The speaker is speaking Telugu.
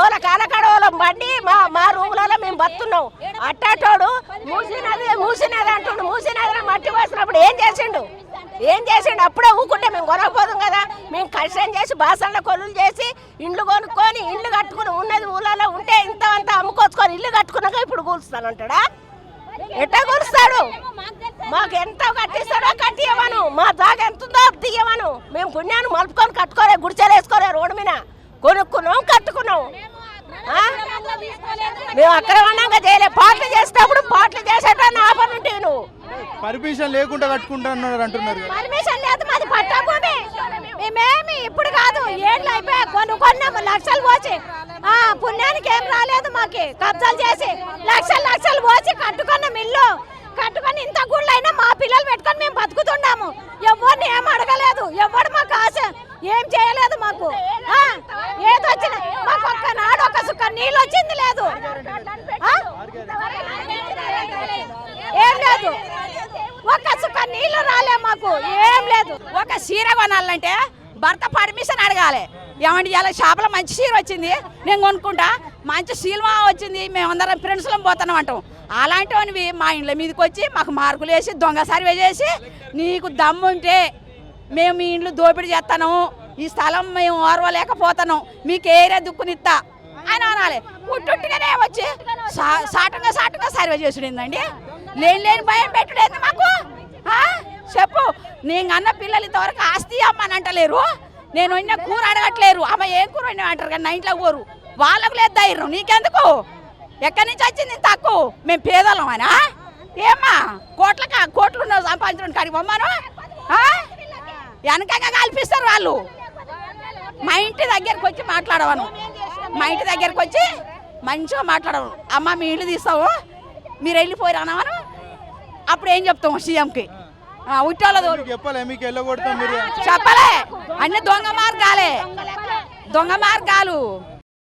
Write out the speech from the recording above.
ఓల కాలకాడ బండి మా మా రూములలో మేము బతున్నాం. అట్టాటోడు మూసినది మూసినది అంటుండు మూసినది మట్టి పోసినప్పుడు ఏం చేసిండు? ఏం చేసిండు? అప్పుడే ఊకుంటే మేము కొనకపోదాం కదా. మేము కష్టం చేసి బాసన్ల కొలులు చేసి ఇండ్లు కొనుక్కొని ఇండ్లు కట్టుకుని ఉన్నది ఊళ్ళలో ఉంటే ఇంత అంత అమ్ముకొచ్చుకొని ఇల్లు కట్టుకున్నాక ఇప్పుడు కూలుస్తానంటాడా ఎట్టా కూలుస్తాడు? మాకు ఎంత కట్టిస్తాడో కట్టియమను. మా జాగ ఎంత ఉందో తీయమను. మేము పుణ్యాన్ని మలుపుకొని కట్టుకోలే గుడిచెలు వేసుకోలే రోడ్డు మీద. కొనుక్కున్నాం కట్టు ఆ? మేము అక్కడ ఉన్నాక చేయలే. పాటలు చేసేటప్పుడు పాటలు చేసేటప్పుడు ఆపని ఉంటే నువ్వు. పర్మిషన్ లేకుండా కట్టుకుంటున్నారు అంటున్నారు. పర్మిషన్ లేదు మాది పట్టా భూమి మేమేమి ఇప్పుడు కాదు ఏళ్ళు అయిపోయా కొన్ని కొన్నాము లక్షలు పోసి. ఆ పుణ్యానికి ఏం రాలేదు మాకి. కబ్జాలు చేసి. లక్షలు లక్షలు పోసి కట్టుకున్నాం ఇల్లు కట్టుకొని ఇంత గుళ్ళు అయినా మా పిల్లలు పెట్టుకొని మేము బతుకుతున్నాము ఎవరిని ఏం అడగలేదు. ఎవడు మాకు ఆశ? ఏం చేయలేదు మాకు ఆ, ఏది వచ్చిన మాకు ఒక్క నాడు ఒక సుక్క నీళ్ళు వచ్చింది లేదు ఆ? ఏం లేదు. ఒక్క చుక్క నీళ్ళు రాలే మాకు. ఏం లేదు. ఒక చీర కొనాలంటే భర్త పర్మిషన్ అడగాలి. ఏమంటే ఇలా షాపులో మంచి చీర వచ్చింది నేను కొనుక్కుంటా. మంచి శీలమా వచ్చింది మేమందరం ఫ్రెండ్స్లో పోతున్నాం అంటాం. అలాంటివి మా ఇంట్లో మీదకి వచ్చి మాకు మార్కులు వేసి దొంగ సర్వే చేసి నీకు దమ్ముంటే మేము మీ ఇంట్లో దోపిడీ చేస్తాను. ఈ స్థలం మేము ఓర్వలేకపోతాను మీకు ఏరియా దుక్కునిస్తా? అని అనాలి. పుట్టుట్టుగానే వచ్చి సాటంగా సాటంగా సర్వే చేసుడిందండి. లేని లేని భయం పెట్టుడేంది మాకు? చెప్పు. నేను అన్న పిల్లలు ఇంతవరకు ఆస్తి అమ్మని అంటలేరు నేను వండిన కూర అడగట్లేరు. అమ్మ ఏం కూర వండినా అంటారు కానీ నా ఇంట్లో కూరు వాళ్ళకు లేదు ధైర్యం. నీకెందుకు? ఎక్కడి నుంచి వచ్చింది తక్కువ మేము పేదలం అనా ఏమ్మా? కోట్ల కోట్లు ఉన్న సంపాదించడం కాడికి పొమ్మను? వెనకగా కల్పిస్తారు వాళ్ళు. మా ఇంటి దగ్గరకు వచ్చి మాట్లాడవను. మా ఇంటి దగ్గరకు వచ్చి మంచిగా మాట్లాడవు. అమ్మ మీ ఇల్లు తీస్తావు? మీరు వెళ్ళిపోయి రానవను అప్పుడు ఏం చెప్తాం సీఎంకి? ఉట్టాలదో చెప్పలే. అన్ని దొంగ మార్గాలే. దొంగ మార్గాలు.